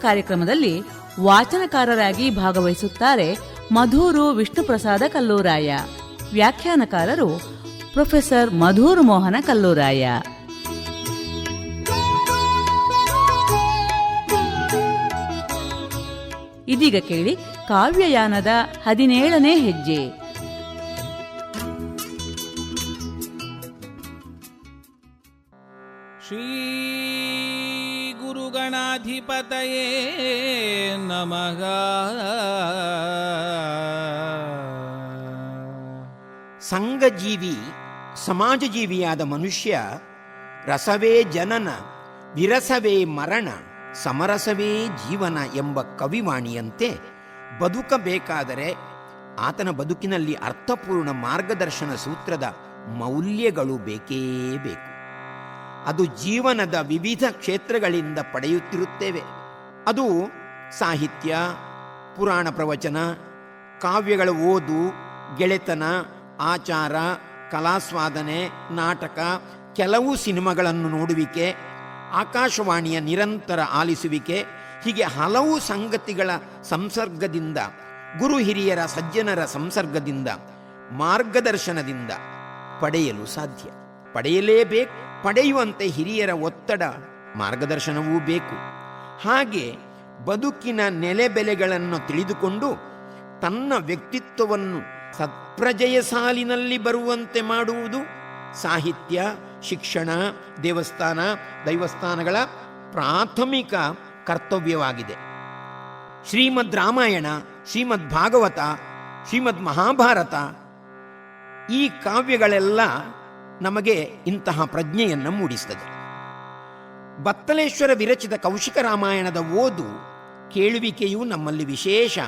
ಕಾರ್ಯಕ್ರಮದಲ್ಲಿ ವಾಚನಕಾರರಾಗಿ ಭಾಗವಹಿಸುತ್ತಾರೆ ಮಧೂರು ವಿಷ್ಣುಪ್ರಸಾದ ಕಲ್ಲೂರಾಯ. ವ್ಯಾಖ್ಯಾನಕಾರರು ಪ್ರೊಫೆಸರ್ ಮಧೂರು ಮೋಹನ ಕಲ್ಲೂರಾಯ. ಇದೀಗ ಕೇಳಿ ಕಾವ್ಯಯಾನದ ಹದಿನೇಳನೇ ಹೆಜ್ಜೆ. श्रीगुरुगणाधिपतये नमः ಸಂಘಜೀವಿ ಸಮಾಜಜೀವಿಯಾದ ಮನುಷ್ಯ ರಸವೇ ಜನನ ವಿರಸವೇ ಮರಣ ಸಮರಸವೇ ಜೀವನ ಎಂಬ ಕವಿವಾಣಿಯಂತೆ ಬದುಕಬೇಕಾದರೆ ಆತನ ಬದುಕಿನಲ್ಲಿ ಅರ್ಥಪೂರ್ಣ ಮಾರ್ಗದರ್ಶನ ಸೂತ್ರದ ಮೌಲ್ಯಗಳು ಬೇಕೇ ಬೇಕು ಅದು ಜೀವನದ ವಿವಿಧ ಕ್ಷೇತ್ರಗಳಿಂದ ಪಡೆಯುತ್ತಿರುತ್ತೇವೆ. ಅದು ಸಾಹಿತ್ಯ, ಪುರಾಣ ಪ್ರವಚನ, ಕಾವ್ಯಗಳ ಓದು, ಗೆಳೆತನ, ಆಚಾರ, ಕಲಾಸ್ವಾದನೆ, ನಾಟಕ, ಕೆಲವು ಸಿನಿಮಾಗಳನ್ನು ನೋಡುವಿಕೆ, ಆಕಾಶವಾಣಿಯ ನಿರಂತರ ಆಲಿಸುವಿಕೆ, ಹೀಗೆ ಹಲವು ಸಂಗತಿಗಳ ಸಂಸರ್ಗದಿಂದ, ಗುರು ಹಿರಿಯರ ಸಜ್ಜನರ ಸಂಸರ್ಗದಿಂದ, ಮಾರ್ಗದರ್ಶನದಿಂದ ಪಡೆಯಲು ಸಾಧ್ಯ. ಪಡೆಯಲೇಬೇಕು. ಪಡೆಯುವಂತೆ ಹಿರಿಯರ ಒತ್ತಡ, ಮಾರ್ಗದರ್ಶನವೂ ಬೇಕು. ಹಾಗೆ ಬದುಕಿನ ನೆಲೆಬೆಲೆಗಳನ್ನು ತಿಳಿದುಕೊಂಡು ತನ್ನ ವ್ಯಕ್ತಿತ್ವವನ್ನು ಸತ್ಪ್ರಜೆಯ ಸಾಲಿನಲ್ಲಿ ಬರುವಂತೆ ಮಾಡುವುದು ಸಾಹಿತ್ಯ, ಶಿಕ್ಷಣ, ದೇವಸ್ಥಾನ, ದೈವಸ್ಥಾನಗಳ ಪ್ರಾಥಮಿಕ ಕರ್ತವ್ಯವಾಗಿದೆ. ಶ್ರೀಮದ್ ರಾಮಾಯಣ, ಶ್ರೀಮದ್ ಭಾಗವತ, ಶ್ರೀಮದ್ ಮಹಾಭಾರತ ಈ ಕಾವ್ಯಗಳೆಲ್ಲ ನಮಗೆ ಇಂತಹ ಪ್ರಜ್ಞೆಯನ್ನು ಮೂಡಿಸ್ತದೆ. ಬತ್ತಲೇಶ್ವರ ವಿರಚಿತ ಕೌಶಿಕ ರಾಮಾಯಣದ ಓದು ಕೇಳುವಿಕೆಯು ನಮ್ಮಲ್ಲಿ ವಿಶೇಷ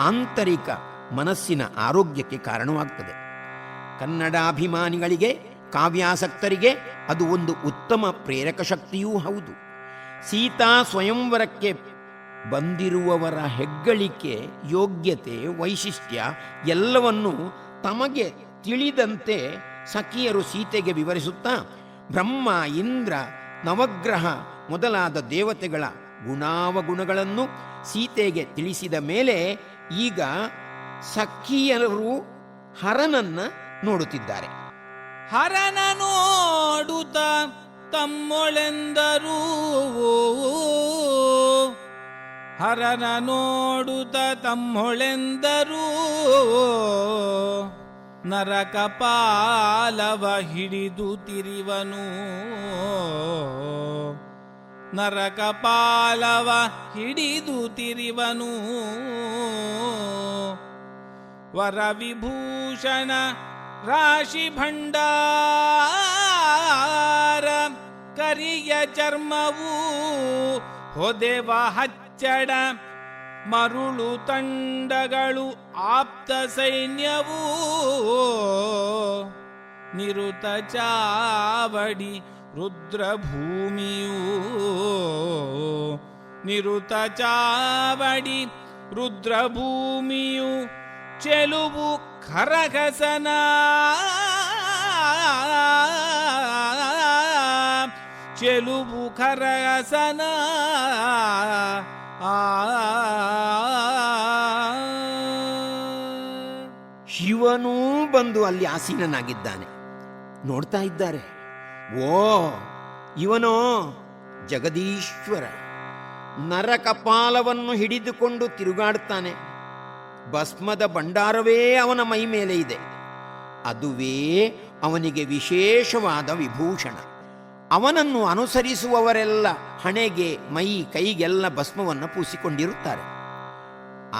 ಆಂತರಿಕ ಮನಸ್ಸಿನ ಆರೋಗ್ಯಕ್ಕೆ ಕಾರಣವಾಗ್ತದೆ. ಕನ್ನಡಾಭಿಮಾನಿಗಳಿಗೆ, ಕಾವ್ಯಾಸಕ್ತರಿಗೆ ಅದು ಒಂದು ಉತ್ತಮ ಪ್ರೇರಕ ಶಕ್ತಿಯೂ ಹೌದು. ಸೀತಾ ಸ್ವಯಂವರಕ್ಕೆ ಬಂದಿರುವವರ ಹೆಗ್ಗಳಿಕೆ, ಯೋಗ್ಯತೆ, ವೈಶಿಷ್ಟ್ಯ ಎಲ್ಲವನ್ನು ತಮಗೆ ತಿಳಿದಂತೆ ಸಖಿಯರು ಸೀತೆಗೆ ವಿವರಿಸುತ್ತಾ, ಬ್ರಹ್ಮ, ಇಂದ್ರ, ನವಗ್ರಹ ಮೊದಲಾದ ದೇವತೆಗಳ ಗುಣಾವಗುಣಗಳನ್ನು ಸೀತೆಗೆ ತಿಳಿಸಿದ ಮೇಲೆ ಈಗ ಸಖಿಯರು ಹರನನ್ನ ನೋಡುತ್ತಿದ್ದಾರೆ. ಹರನ ನೋಡುತ್ತ ತಮ್ಮೊಳೆಂದರು ಹರನ ನೋಡುತ್ತ ತಮ್ಮೊಳೆಂದರು ನರಕ ಪಾಲವ ಹಿಡಿದು ತಿರಿವನು. ನರಕ ಪಾಲವ ಹಿಡಿದು ತಿರಿವನು. ವರವಿಭೂಷಣ ರಾಶಿ ಭಂಡಾರ ಕರಿಯ ಚರ್ಮವು. ಹೊದೆವ ಹಚ್ಚಡ ಮರುಳು ತಂಡಗಳು ಆಪ್ತ ಸೈನ್ಯವೂ ನಿರುತ ಚಾವಡಿ ರುದ್ರಭೂಮಿಯೂ ನಿರುತ ಚಾವಡಿ ರುದ್ರಭೂಮಿಯು ಚೆಲುವು ಖರಗಸನ ಚೆಲುವು ಖರಗಸನ ಆ ಶಿವನೂ ಬಂದು ಅಲ್ಲಿ ಆಸೀನನಾಗಿದ್ದಾನೆ. ನೋಡ್ತಾ ಇದ್ದಾರೆ. ಓ, ಇವನೋ ಜಗದೀಶ್ವರ. ನರಕಪಾಲವನ್ನು ಹಿಡಿದುಕೊಂಡು ತಿರುಗಾಡ್ತಾನೆ. ಭಸ್ಮದ ಭಂಡಾರವೇ ಅವನ ಮೈ ಮೇಲೆ ಇದೆ. ಅದುವೇ ಅವನಿಗೆ ವಿಶೇಷವಾದ ವಿಭೂಷಣ. ಅವನನ್ನು ಅನುಸರಿಸುವವರೆಲ್ಲ ಹಣೆಗೆ, ಮೈ, ಕೈಗೆಲ್ಲ ಭಸ್ಮವನ್ನು ಪೂಸಿಕೊಂಡಿರುತ್ತಾರೆ.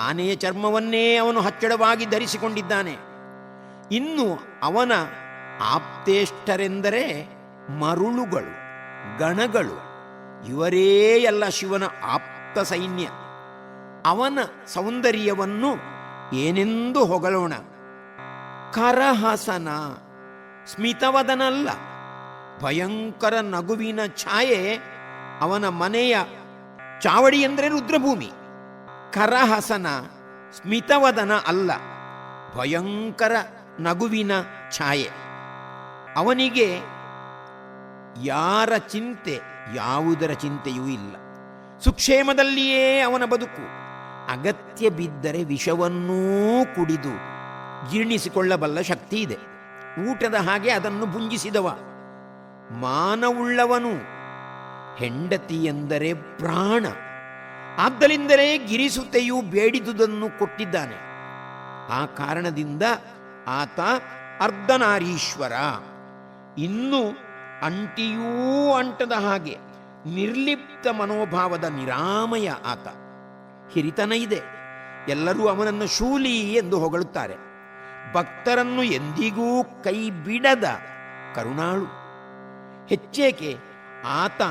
ಆನೆಯ ಚರ್ಮವನ್ನೇ ಅವನು ಹಚ್ಚಡವಾಗಿ ಧರಿಸಿಕೊಂಡಿದ್ದಾನೆ. ಇನ್ನು ಅವನ ಆಪ್ತೇಷ್ಟರೆಂದರೆ ಮರುಳುಗಳು, ಗಣಗಳು, ಇವರೇ ಎಲ್ಲ ಶಿವನ ಆಪ್ತ ಸೈನ್ಯ. ಅವನ ಸೌಂದರ್ಯವನ್ನು ಏನೆಂದು ಹೊಗಳೋಣ. ಕರಹಸನ, ಸ್ಮಿತವದನಲ್ಲ. ಭಯಂಕರ ನಗುವಿನ ಛಾಯೆ ಅವನ ಮನೆಯ ಚಾವಡಿ ಎಂದರೆ ರುದ್ರಭೂಮಿ. ಕರಹಸನ, ಸ್ಮಿತವದನ ಅಲ್ಲ, ಭಯಂಕರ ನಗುವಿನ ಛಾಯೆ. ಅವನಿಗೆ ಯಾರ ಚಿಂತೆ, ಯಾವುದರ ಚಿಂತೆಯೂ ಇಲ್ಲ. ಸುಕ್ಷೇಮದಲ್ಲಿಯೇ ಅವನ ಬದುಕು. ಅಗತ್ಯ ಬಿದ್ದರೆ ವಿಷವನ್ನೂ ಕುಡಿದು ಜೀರ್ಣಿಸಿಕೊಳ್ಳಬಲ್ಲ ಶಕ್ತಿ ಇದೆ. ಊಟದ ಹಾಗೆ ಅದನ್ನು ಭುಂಜಿಸಿದವ. ಮಾನವುಳ್ಳವನು. ಹೆಂಡತಿ ಎಂದರೆ ಪ್ರಾಣ. ಆದ್ದರಿಂದಲೇ ಗಿರಿಸುತೆಯು ಬೇಡಿದುದನ್ನು ಕೊಟ್ಟಿದ್ದಾನೆ. ಆ ಕಾರಣದಿಂದ ಆತ ಅರ್ಧನಾರೀಶ್ವರ. ಇನ್ನು ಅಂಟಿಯೂ ಅಂಟದ ಹಾಗೆ ನಿರ್ಲಿಪ್ತ ಮನೋಭಾವದ ನಿರಾಮಯ ಆತ. ಹಿರಿತನ ಇದೆ. ಎಲ್ಲರೂ ಅವನನ್ನು ಶೂಲಿ ಎಂದು ಹೊಗಳುತ್ತಾರೆ. ಭಕ್ತರನ್ನು ಎಂದಿಗೂ ಕೈ ಬಿಡದ ಕರುಣಾಳು. ಹೆಚ್ಚೇಕೆ? ಆತ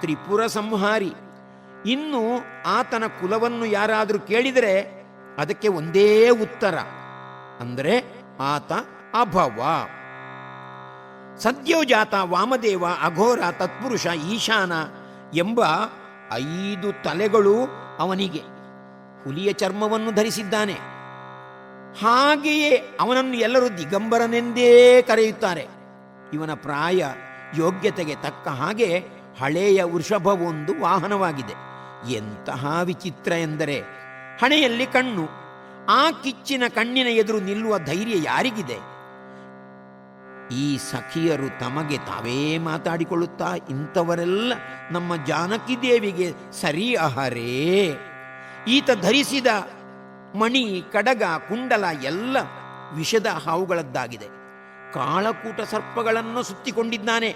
ತ್ರಿಪುರ ಸಂಹಾರಿ. ಇನ್ನು ಆತನ ಕುಲವನ್ನು ಯಾರಾದರೂ ಕೇಳಿದರೆ ಅದಕ್ಕೆ ಒಂದೇ ಉತ್ತರ. ಅಂದರೆ ಆತ ಅಭವ. ಸದ್ಯೋಜಾತ ವಾಮದೇವ ಅಘೋರ ತತ್ಪುರುಷ ಈಶಾನ ಎಂಬ ಐದು ತಲೆಗಳು ಅವನಿಗೆ. ಹುಲಿಯ ಚರ್ಮವನ್ನು ಧರಿಸಿದ್ದಾನೆ. ಹಾಗೆಯೇ ಅವನನ್ನು ಎಲ್ಲರೂ ದಿಗಂಬರನೆಂದೇ ಕರೆಯುತ್ತಾರೆ. ಇವನ ಪ್ರಾಯ ಯೋಗ್ಯತೆಗೆ ತಕ್ಕ ಹಾಗೆ ಹಳೆಯ ವೃಷಭವೊಂದು ವಾಹನವಾಗಿದೆ. ಎಂತಹ ವಿಚಿತ್ರ ಎಂದರೆ ಹಣೆಯಲ್ಲಿ ಕಣ್ಣು, ಆ ಕಿಚ್ಚಿನ ಕಣ್ಣಿನ ಎದುರು ನಿಲ್ಲುವ ಧೈರ್ಯ ಯಾರಿಗಿದೆ? ಈ ಸಖಿಯರು ತಮಗೆ ತಾವೇ ಮಾತಾಡಿಕೊಳ್ಳುತ್ತಾ ಇಂಥವರೆಲ್ಲ ನಮ್ಮ ಜಾನಕಿ ದೇವಿಗೆ ಸರಿ ಅಹರೇ. ಈತ ಧರಿಸಿದ ಮಣಿ, ಕಡಗ, ಕುಂಡಲ ಎಲ್ಲ ವಿಷದ ಹಾವುಗಳದ್ದಾಗಿದೆ. ಕಾಳಕೂಟ ಸರ್ಪಗಳನ್ನು ಸುತ್ತಿಕೊಂಡಿದ್ದಾನೆ.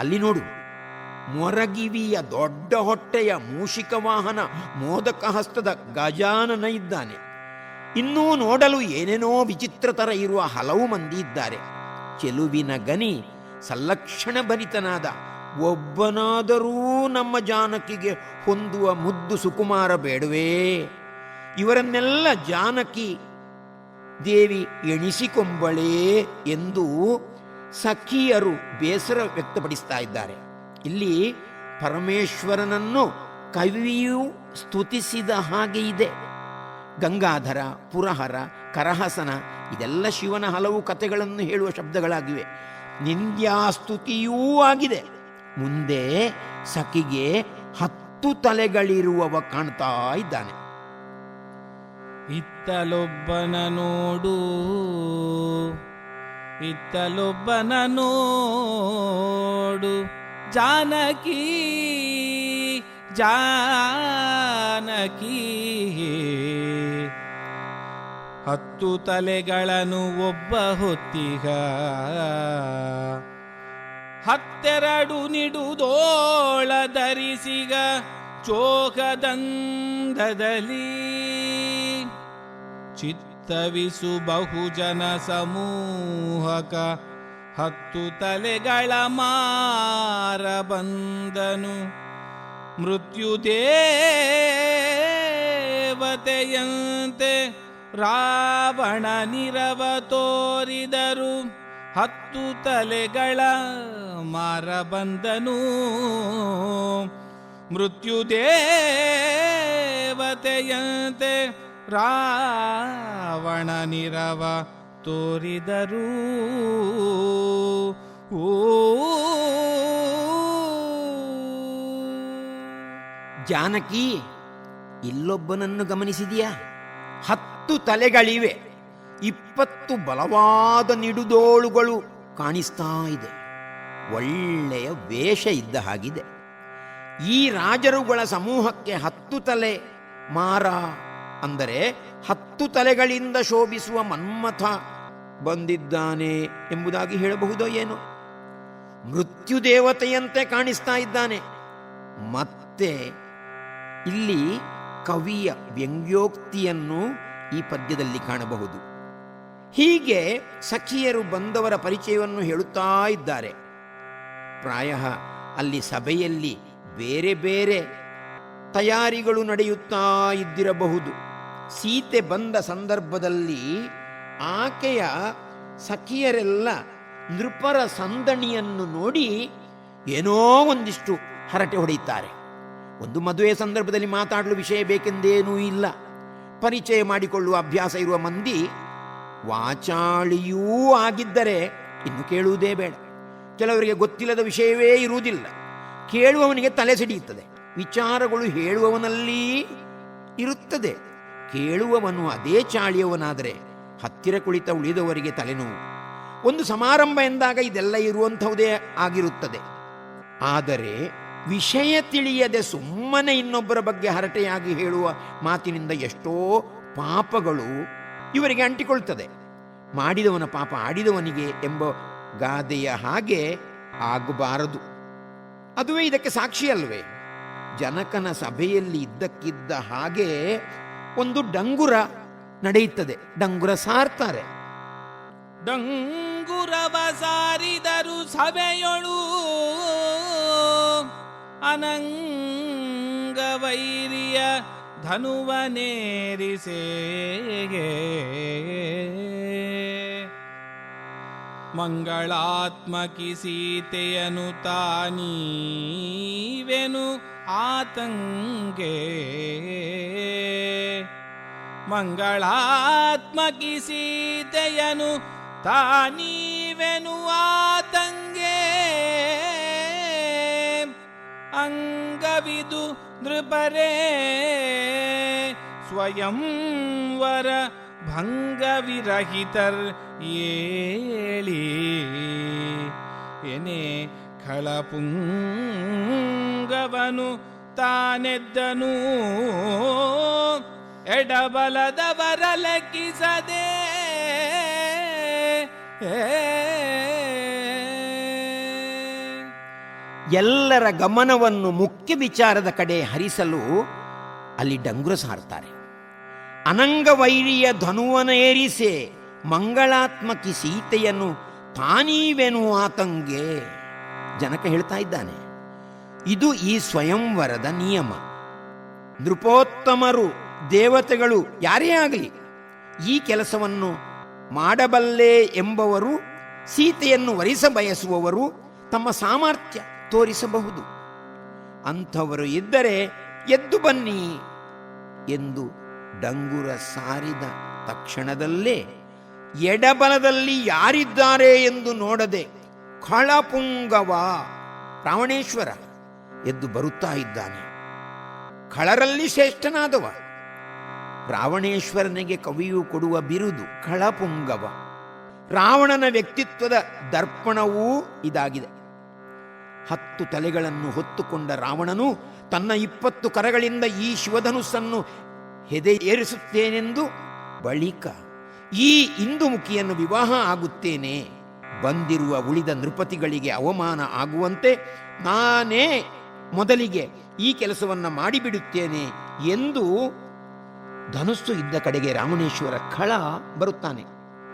ಅಲ್ಲಿ ನೋಡು, ಮೊರಗಿವಿಯ ದೊಡ್ಡ ಹೊಟ್ಟೆಯ ಮೂಷಿಕ ವಾಹನ ಮೋದಕ ಹಸ್ತದ ಗಜಾನನ ಇದ್ದಾನೆ. ಇನ್ನೂ ನೋಡಲು ಏನೇನೋ ವಿಚಿತ್ರತರ ಇರುವ ಹಲವು ಮಂದಿ ಇದ್ದಾರೆ. ಚೆಲುವಿನ ಗನಿ ಸಲ್ಲಕ್ಷಣ ಭರಿತನಾದ ಒಬ್ಬನಾದರೂ ನಮ್ಮ ಜಾನಕಿಗೆ ಹೊಂದುವ ಮುದ್ದು ಸುಕುಮಾರ ಬೇಡವೇ? ಇವರನ್ನೆಲ್ಲ ಜಾನಕಿ ದೇವಿ ಎಣಿಸಿಕೊಂಬಳೇ ಎಂದು ಸಖಿಯರು ಬೇಸರ ವ್ಯಕ್ತಪಡಿಸ್ತಾ ಇದ್ದಾರೆ. ಇಲ್ಲಿ ಪರಮೇಶ್ವರನನ್ನು ಕವಿಯು ಸ್ತುತಿಸಿದ ಹಾಗೆ ಇದೆ. ಗಂಗಾಧರ, ಪುರಹರ, ಕರಹಸನ ಇದೆಲ್ಲ ಶಿವನ ಹಲವು ಕಥೆಗಳನ್ನು ಹೇಳುವ ಶಬ್ದಗಳಾಗಿವೆ. ನಿಂದ್ಯಾಸ್ತುತಿಯೂ ಆಗಿದೆ. ಮುಂದೆ ಸಖಿಗೆ ಹತ್ತು ತಲೆಗಳಿರುವವ ಕಾಣ್ತಾ ಇದ್ದಾನೆ. ಇತ್ತಲೊಬ್ಬನ ನೋಡು. ಇತ್ತಲೊಬ್ಬನ ನೋಡು. ಜಾನಕಿ ಜಾನಕಿ. ಹತ್ತು ತಲೆಗಳನ್ನು ಒಬ್ಬ ಹೊತ್ತಿಗ. ಹತ್ತೆರಡು ನಿಡುದೋಳ ಧರಿಸಿಗ. ಚೋಕದಂದದಲ್ಲಿ ಚಿತ್ತವಿಸು ಬಹುಜನ ಸಮೂಹಕ ಹತ್ತು ತಲೆಗಳ ಮಾರ ಬಂದನು. ಮೃತ್ಯುದೇವತೆಯಂತೆ ರಾವಣ ನಿರವ ತೋರಿದರು. ಹತ್ತು ತಲೆಗಳ ಮಾರ ಬಂದನು. ರಾವಣ ನಿರವ ತೋರಿದರು. ಓ ಜಾನಕಿ, ಇಲ್ಲೊಬ್ಬನನ್ನು ಗಮನಿಸಿದೆಯಾ? ಹತ್ತು ತಲೆಗಳಿವೆ. ಇಪ್ಪತ್ತು ಬಲವಾದ ನಿಡುದೋಳುಗಳು ಕಾಣಿಸ್ತಾ ಇದೆ. ಒಳ್ಳೆಯ ವೇಷ ಇದ್ದ ಹಾಗಿದೆ. ಈ ರಾಜರುಗಳ ಸಮೂಹಕ್ಕೆ ಹತ್ತು ತಲೆ, ಮಾರ ಅಂದರೆ ಹತ್ತು ತಲೆಗಳಿಂದ ಶೋಭಿಸುವ ಮನ್ಮಥ ಬಂದಿದ್ದಾನೆ ಎಂಬುದಾಗಿ ಹೇಳಬಹುದೋ ಏನೋ. ಮೃತ್ಯುದೇವತೆಯಂತೆ ಕಾಣಿಸ್ತಾ ಇದ್ದಾನೆ. ಮತ್ತೆ ಇಲ್ಲಿ ಕವಿಯ ವ್ಯಂಗ್ಯೋಕ್ತಿಯನ್ನು ಈ ಪದ್ಯದಲ್ಲಿ ಕಾಣಬಹುದು. ಹೀಗೆ ಸಖಿಯರು ಬಂದವರ ಪರಿಚಯವನ್ನು ಹೇಳುತ್ತಾ ಇದ್ದಾರೆ. ಪ್ರಾಯ ಅಲ್ಲಿ ಸಭೆಯಲ್ಲಿ ಬೇರೆ ಬೇರೆ ತಯಾರಿಗಳು ನಡೆಯುತ್ತಾ ಇದ್ದಿರಬಹುದು. ಸೀತೆ ಬಂದ ಸಂದರ್ಭದಲ್ಲಿ ಆಕೆಯ ಸಖಿಯರೆಲ್ಲ ನೃಪರ ಸಂದಣಿಯನ್ನು ನೋಡಿ ಏನೋ ಒಂದಿಷ್ಟು ಹರಟೆ ಹೊಡೆಯುತ್ತಾರೆ. ಒಂದು ಮದುವೆ ಸಂದರ್ಭದಲ್ಲಿ ಮಾತಾಡಲು ವಿಷಯ ಬೇಕೆಂದೇನೂ ಇಲ್ಲ. ಪರಿಚಯ ಮಾಡಿಕೊಳ್ಳುವ ಅಭ್ಯಾಸ ಇರುವ ಮಂದಿ ವಾಚಾಳಿಯೂ ಆಗಿದ್ದರೆ ಇನ್ನು ಕೇಳುವುದೇ ಬೇಡ. ಕೆಲವರಿಗೆ ಗೊತ್ತಿಲ್ಲದ ವಿಷಯವೇ ಇರುವುದಿಲ್ಲ. ಕೇಳುವವನಿಗೆ ತಲೆ ಸಿಡಿಯುತ್ತದೆ. ವಿಚಾರಗಳು ಹೇಳುವವನಲ್ಲಿ ಇರುತ್ತದೆ. ಕೇಳುವವನು ಅದೇ ಚಾಳಿಯವನಾದರೆ ಹತ್ತಿರ ಕುಳಿತ ಉಳಿದವರಿಗೆ ತಲೆನೋವು. ಒಂದು ಸಮಾರಂಭ ಎಂದಾಗ ಇದೆಲ್ಲ ಇರುವಂಥವುದೇ ಆಗಿರುತ್ತದೆ. ಆದರೆ ವಿಷಯ ತಿಳಿಯದೆ ಸುಮ್ಮನೆ ಇನ್ನೊಬ್ಬರ ಬಗ್ಗೆ ಹರಟೆಯಾಗಿ ಹೇಳುವ ಮಾತಿನಿಂದ ಎಷ್ಟೋ ಪಾಪಗಳು ಇವರಿಗೆ ಅಂಟಿಕೊಳ್ತದೆ. ಮಾಡಿದವನ ಪಾಪ ಆಡಿದವನಿಗೆ ಎಂಬ ಗಾದೆಯ ಹಾಗೆ ಆಗಬಾರದು. ಅದುವೇ ಇದಕ್ಕೆ ಸಾಕ್ಷಿ ಅಲ್ವೇ? ಜನಕನ ಸಭೆಯಲ್ಲಿ ಇದ್ದಕ್ಕಿದ್ದ ಹಾಗೆ ಒಂದು ಡಂಗುರ ನಡೆಯುತ್ತದೆ. ಡಂಗುರ ಸಾರ್ತಾರೆ. ಡಂಗುರವ ಸಾರಿದರು ಸಭೆಯೊಳು. ಅನಂಗವೈರಿಯ ಧನುವನೇರಿಸೇಗೆ. ಮಂಗಳಾತ್ಮಕಿ ಸೀತೆಯನು ತಾನೀವೆನು. ಆತಂಗೆ ಮಂಗಳಾತ್ಮಕಿ ಸೀತೆಯನು ತಾನೀವೆನು ಆತಂಗೆ. ಅಂಗವಿದು ನೃಪರೇ ಸ್ವಯಂವರ ಭಂಗವಿರಹಿತರ್ ಏಳಿ ಎನೆ ಖಳಪುಂಗವನು ತಾನೆದ್ದನು. ಎಡಬಲದವರ ಲೆಕ್ಕಿಸದೆ ಎಲ್ಲರ ಗಮನವನ್ನು ಮುಖ್ಯ ವಿಚಾರದ ಕಡೆ ಹರಿಸಲು ಅಲ್ಲಿ ಡಂಗುರ ಸಾರ್ತಾರೆ ಅನಂಗವೈರಿಯ ಧನುವನೇರಿಸೆ ಮಂಗಳಾತ್ಮಕಿ ಸೀತೆಯನ್ನು ತಾನೀವೆನು ಆತಂಗೆ ಜನಕ ಹೇಳ್ತಾ ಇದ್ದಾನೆ. ಇದು ಈ ಸ್ವಯಂವರದ ನಿಯಮ. ನೃಪೋತ್ತಮರು, ದೇವತೆಗಳು ಯಾರೇ ಆಗಲಿ, ಈ ಕೆಲಸವನ್ನು ಮಾಡಬಲ್ಲೆ ಎಂಬವರು, ಸೀತೆಯನ್ನು ವರಿಸ ಬಯಸುವವರು ತಮ್ಮ ಸಾಮರ್ಥ್ಯ ತೋರಿಸಬಹುದು. ಅಂಥವರು ಇದ್ದರೆ ಎದ್ದು ಬನ್ನಿ ಎಂದು ಡಂಗುರ ಸಾರಿದ ತಕ್ಷಣದಲ್ಲೇ ಎಡಬಲದಲ್ಲಿ ಯಾರಿದ್ದಾರೆ ಎಂದು ನೋಡದೆ ಖಳಪುಂಗವ ರಾವಣೇಶ್ವರ ಎದ್ದು ಬರುತ್ತಾ ಇದ್ದಾನೆ. ಖಳರಲ್ಲಿ ಶ್ರೇಷ್ಠನಾದವ. ರಾವಣೇಶ್ವರನಿಗೆ ಕವಿಯು ಕೊಡುವ ಬಿರುದು ಖಳಪುಂಗವ ರಾವಣನ ವ್ಯಕ್ತಿತ್ವದ ದರ್ಪಣವೂ ಇದಾಗಿದೆ. ಹತ್ತು ತಲೆಗಳನ್ನು ಹೊತ್ತುಕೊಂಡ ರಾವಣನು ತನ್ನ ಇಪ್ಪತ್ತು ಕರಗಳಿಂದ ಈ ಶಿವಧನುಸ್ಸನ್ನು ಹೆದೆ ಏರಿಸುತ್ತೇನೆಂದು ಬಳಿಕ ಈ ಇಂದುಮುಖಿಯನ್ನು ವಿವಾಹ ಆಗುತ್ತೇನೆ, ಬಂದಿರುವ ಉಳಿದ ನೃಪತಿಗಳಿಗೆ ಅವಮಾನ ಆಗುವಂತೆ ನಾನೇ ಮೊದಲಿಗೆ ಈ ಕೆಲಸವನ್ನು ಮಾಡಿಬಿಡುತ್ತೇನೆ ಎಂದು ಧನುಸ್ಸು ಇದ್ದ ಕಡೆಗೆ ರಾಮಣೇಶ್ವರ ಖಳ ಬರುತ್ತಾನೆ.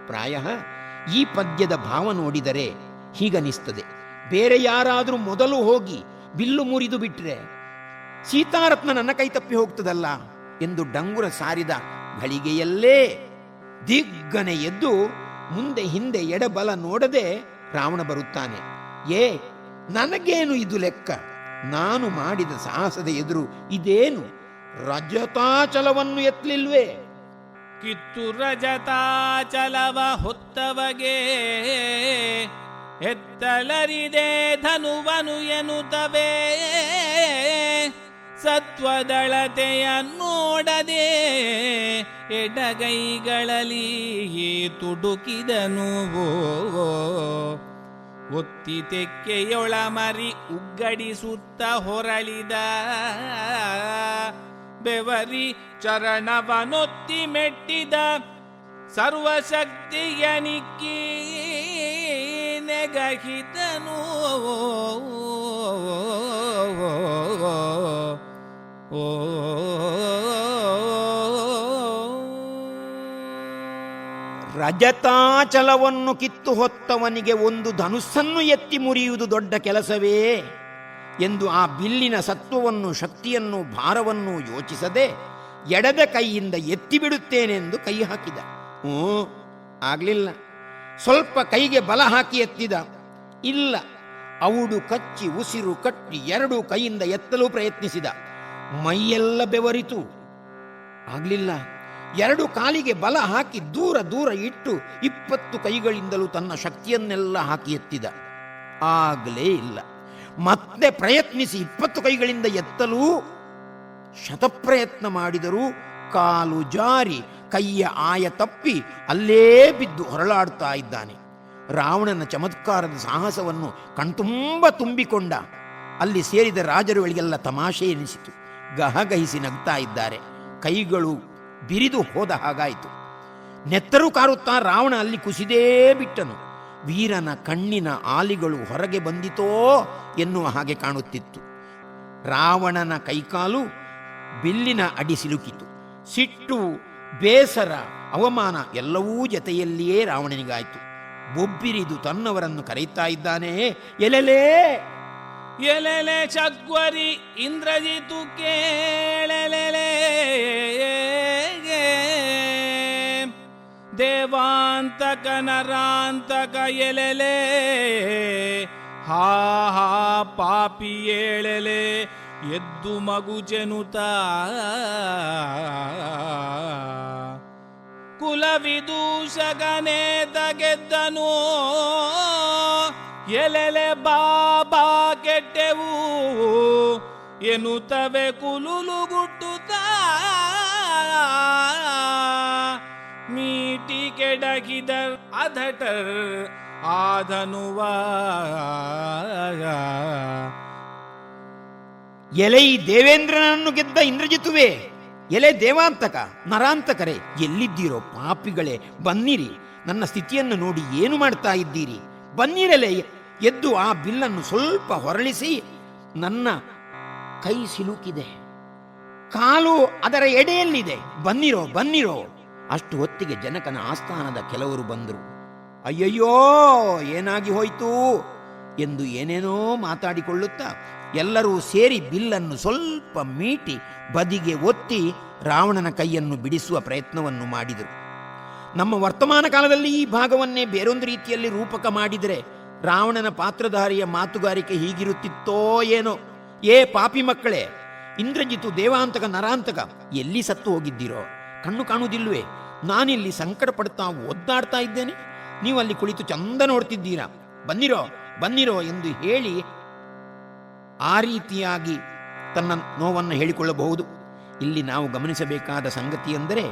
ಪ್ರಾಯ ಈ ಪದ್ಯದ ಭಾವ ನೋಡಿದರೆ ಹೀಗನಿಸ್ತದೆ. ಬೇರೆ ಯಾರಾದರೂ ಮೊದಲು ಹೋಗಿ ಬಿಲ್ಲು ಮುರಿದು ಬಿಟ್ಟರೆ ಸೀತಾರತ್ನ ನನ್ನ ಕೈ ತಪ್ಪಿ ಹೋಗ್ತದಲ್ಲ ಎಂದು ಡಂಗುರ ಸಾರಿದ ಘಳಿಗೆಯಲ್ಲೇ ದಿಗ್ಗನೆ ಎದ್ದು ಮುಂದೆ ಹಿಂದೆ ಎಡಬಲ ನೋಡದೆ ರಾವಣ ಬರುತ್ತಾನೆ. ಏ, ನನಗೇನು ಇದು ಲೆಕ್ಕ? ನಾನು ಮಾಡಿದ ಸಾಹಸದ ಎದುರು ಇದೇನು? ರಜತಾಚಲವನ್ನು ಎತ್ತಲಿಲ್ವೇ? ಕಿತ್ತು ರಜತಾಚಲವ ಹೊತ್ತವಗೆ ಎತ್ತಲರಿದೆ ಧನುವನು ಎನ್ನುತ್ತವೆ. ಸತ್ವದಳತೆಯ ನೋಡದೆ ಎಡಗೈಗಳಲ್ಲಿ ತುಡುಕಿದನು. ಒತ್ತಿ ತೆಕ್ಕೆಯೊಳ ಮರಿ ಉಗ್ಗಡಿಸುತ್ತ ಹೊರಳಿದ ಬೆವರಿ ಚರಣವನೊತ್ತಿ ಮೆಟ್ಟಿದ ಸರ್ವಶಕ್ತಿಯ ನಿಕ್ಕಿ ನೆಗಹಿತನು ಓ ರಜತಾಚಲವನ್ನು ಕಿತ್ತು ಹೊತ್ತವನಿಗೆ ಒಂದು ಧನುಸ್ಸನ್ನು ಎತ್ತಿ ಮುರಿಯುವುದು ದೊಡ್ಡ ಕೆಲಸವೇ ಎಂದು ಆ ಬಿಲ್ಲಿನ ಸತ್ವವನ್ನು, ಶಕ್ತಿಯನ್ನು, ಭಾರವನ್ನು ಯೋಚಿಸದೆ ಎಡದ ಕೈಯಿಂದ ಎತ್ತಿ ಬಿಡುತ್ತೇನೆಂದು ಕೈ ಹಾಕಿದ. ಹ್ಞೂ, ಆಗಲಿಲ್ಲ. ಸ್ವಲ್ಪ ಕೈಗೆ ಬಲ ಹಾಕಿ ಎತ್ತಿದ. ಇಲ್ಲ, ಅವುಡು ಕಚ್ಚಿ ಉಸಿರು ಕಟ್ಟಿ ಎರಡು ಕೈಯಿಂದ ಎತ್ತಲು ಪ್ರಯತ್ನಿಸಿದ. ಮೈಯೆಲ್ಲ ಬೆವರಿತು. ಆಗಲಿಲ್ಲ. ಎರಡು ಕಾಲಿಗೆ ಬಲ ಹಾಕಿ ದೂರ ದೂರ ಇಟ್ಟು ಇಪ್ಪತ್ತು ಕೈಗಳಿಂದಲೂ ತನ್ನ ಶಕ್ತಿಯನ್ನೆಲ್ಲ ಹಾಕಿ ಎತ್ತಿದ. ಆಗಲೇ ಇಲ್ಲ. ಮತ್ತೆ ಪ್ರಯತ್ನಿಸಿ ಇಪ್ಪತ್ತು ಕೈಗಳಿಂದ ಎತ್ತಲೂ ಶತಪ್ರಯತ್ನ ಮಾಡಿದರೂ ಕಾಲು ಜಾರಿ, ಕೈಯ ಆಯ ತಪ್ಪಿ ಅಲ್ಲೇ ಬಿದ್ದು ಹೊರಳಾಡ್ತಾ ಇದ್ದಾನೆ. ರಾವಣನ ಚಮತ್ಕಾರದ ಸಾಹಸವನ್ನು ಕಣ್ತುಂಬ ತುಂಬಿಕೊಂಡ. ಅಲ್ಲಿ ಸೇರಿದ ರಾಜರುಗಳಿಗೆಲ್ಲ ತಮಾಷೆ ಎನಿಸಿತು. ಗಹಗಹಿಸಿ ನಗ್ತಾ ಇದ್ದಾರೆ. ಕೈಗಳು ಬಿರಿದು ಹೋದ ಹಾಗಾಯಿತು. ನೆತ್ತರು ಕಾರುತ್ತಾ ರಾವಣ ಅಲ್ಲಿ ಕುಸಿದೇ ಬಿಟ್ಟನು. ವೀರನ ಕಣ್ಣಿನ ಆಲಿಗಳು ಹೊರಗೆ ಬಂದಿತೋ ಎನ್ನುವ ಹಾಗೆ ಕಾಣುತ್ತಿತ್ತು. ರಾವಣನ ಕೈಕಾಲು ಬಿಲ್ಲಿನ ಅಡಿ ಸಿಲುಕಿತು. ಸಿಟ್ಟು, ಬೇಸರ, ಅವಮಾನ ಎಲ್ಲವೂ ಜತೆಯಲ್ಲಿಯೇ ರಾವಣನಿಗಾಯಿತು. ಬೊಬ್ಬಿರಿದು ತನ್ನವರನ್ನು ಕರೆಯುತ್ತಾ ಇದ್ದಾನೆ ಎಲೆಲೇ ಎಲೆಲೆ ಚಗ್ವರಿ, ಇಂದ್ರಜಿತು ಕೇಳೆಲೆಲೆ? ದೇವಾಂತಕ ನರಾಂತಕ ಎಲೆಲೆ, ಹಾ ಹಾ ಪಾಪಿ ಏಳೆಲೆ, ಎದ್ದು ಮಗು ಜನುತ. ಕುಲವಿದೂಷಗನೇ ತಗೆದ್ದನು, ಎಲೆಲೆ ಬಾಬಾ ಕೆಟ್ಟೆವು, ಎನ್ನುತ್ತವೆ ಕುಲುಲು ಮೀಟಿ ಕೆಡಗಿದರ್ ಅಧಟರ್ ಆಧನುವ ಎಲೈ ದೇವೇಂದ್ರನನ್ನು ಗೆದ್ದ ಇಂದ್ರಜಿತುವೆ ಎಲೆ ದೇವಾಂತಕ, ನರಾಂತಕರೇ, ಎಲ್ಲಿದ್ದೀರೋ ಪಾಪಿಗಳೇ, ಬನ್ನಿರಿ. ನನ್ನ ಸ್ಥಿತಿಯನ್ನು ನೋಡಿ ಏನು ಮಾಡ್ತಾ ಇದ್ದೀರಿ? ಬನ್ನಿರಲೆ, ಎದ್ದು ಆ ಬಿಲ್ಲನ್ನು ಸ್ವಲ್ಪ ಹೊರಳಿಸಿ ನನ್ನ ಕೈ ಸಿಲುಕಿದೆ. ಕಾಲು ಅದರ ಎಡೆಯಲ್ಲಿದೆ. ಬನ್ನಿರೋ ಬನ್ನಿರೋ. ಅಷ್ಟು ಹೊತ್ತಿಗೆ ಜನಕನ ಆಸ್ಥಾನದ ಕೆಲವರು ಬಂದರು. ಅಯ್ಯಯ್ಯೋ, ಏನಾಗಿ ಹೋಯ್ತು ಎಂದು ಏನೇನೋ ಮಾತಾಡಿಕೊಳ್ಳುತ್ತಾ ಎಲ್ಲರೂ ಸೇರಿ ಬಿಲ್ಲನ್ನು ಸ್ವಲ್ಪ ಮೀಟಿ ಬದಿಗೆ ಒತ್ತಿ ರಾವಣನ ಕೈಯನ್ನು ಬಿಡಿಸುವ ಪ್ರಯತ್ನವನ್ನು ಮಾಡಿದರು. ನಮ್ಮ ವರ್ತಮಾನ ಕಾಲದಲ್ಲಿ ಈ ಭಾಗವನ್ನೇ ಬೇರೊಂದು ರೀತಿಯಲ್ಲಿ ರೂಪಕ ಮಾಡಿದರೆ ರಾವಣನ ಪಾತ್ರಧಾರಿಯ ಮಾತುಗಾರಿಕೆ ಹೀಗಿರುತ್ತಿತ್ತೋ ಏನೋ. ಏ ಪಾಪಿ ಮಕ್ಕಳೇ, ಇಂದ್ರಜಿತು ದೇವಾಂತಕ ನರಾಂತಕ ಎಲ್ಲಿ ಸತ್ತು ಹೋಗಿದ್ದೀರೋ? ಕಣ್ಣು ಕಾಣುವುದಿಲ್ವೇ ನಾನಿಲ್ಲಿ ಸಂಕಟ ಪಡ್ತಾ ಒದ್ದಾಡ್ತಾ ಇದ್ದೇನೆ. ನೀವು ಅಲ್ಲಿ ಕುಳಿತು ಚಂದ ನೋಡ್ತಿದ್ದೀರಾ. ಬನ್ನಿರೋ ಬನ್ನಿರೋ ಎಂದು ಹೇಳಿ ಆ ರೀತಿಯಾಗಿ ತನ್ನ ನೋವನ್ನು ಹೇಳಿಕೊಳ್ಳಬಹುದು. ಇಲ್ಲಿ ನಾವು ಗಮನಿಸಬೇಕಾದ ಸಂಗತಿ ಎಂದರೆ,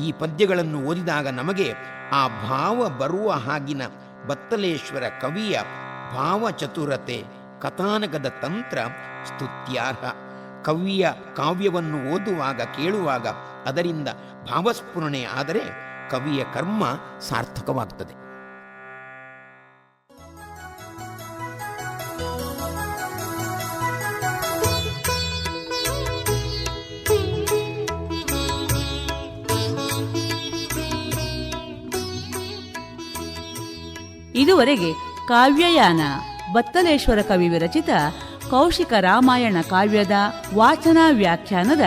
ಈ ಪದ್ಯಗಳನ್ನು ಓದಿದಾಗ ನಮಗೆ ಆ ಭಾವ ಬರುವ ಹಾಗಿನ ಬತ್ತಲೇಶ್ವರ ಕವಿಯ ಭಾವಚತುರತೆ ಕಥಾನಕದ ತಂತ್ರ ಸ್ತುತ್ಯಾರ್ಹ. ಕವಿಯ ಕಾವ್ಯವನ್ನು ಓದುವಾಗ, ಕೇಳುವಾಗ ಅದರಿಂದ ಭಾವಸ್ಫುರಣೆ ಆದರೆ ಕವಿಯ ಕರ್ಮ ಸಾರ್ಥಕವಾಗುತ್ತದೆ ಇದುವರೆಗೆ ಕಾವ್ಯಯಾನ ಬತ್ತಲೇಶ್ವರ ಕವಿ ವಿರಚಿತ ಕೌಶಿಕ ರಾಮಾಯಣ ಕಾವ್ಯದ ವಾಚನ ವ್ಯಾಖ್ಯಾನದ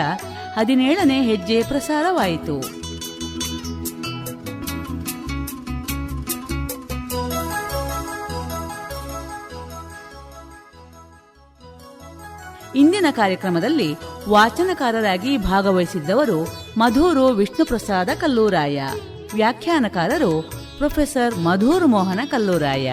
ಹದಿನೇಳನೇ ಹೆಜ್ಜೆ ಪ್ರಸಾರವಾಯಿತು. ಇಂದಿನ ಕಾರ್ಯಕ್ರಮದಲ್ಲಿ ವಾಚನಕಾರರಾಗಿ ಭಾಗವಹಿಸಿದ್ದವರು ಮಧೂರು ವಿಷ್ಣುಪ್ರಸಾದ ಕಲ್ಲೂರಾಯ, ವ್ಯಾಖ್ಯಾನಕಾರರು ಪ್ರೊಫೆಸರ್ ಮಧೂರ್ ಮೋಹನ ಕಲ್ಲೂರಾಯ.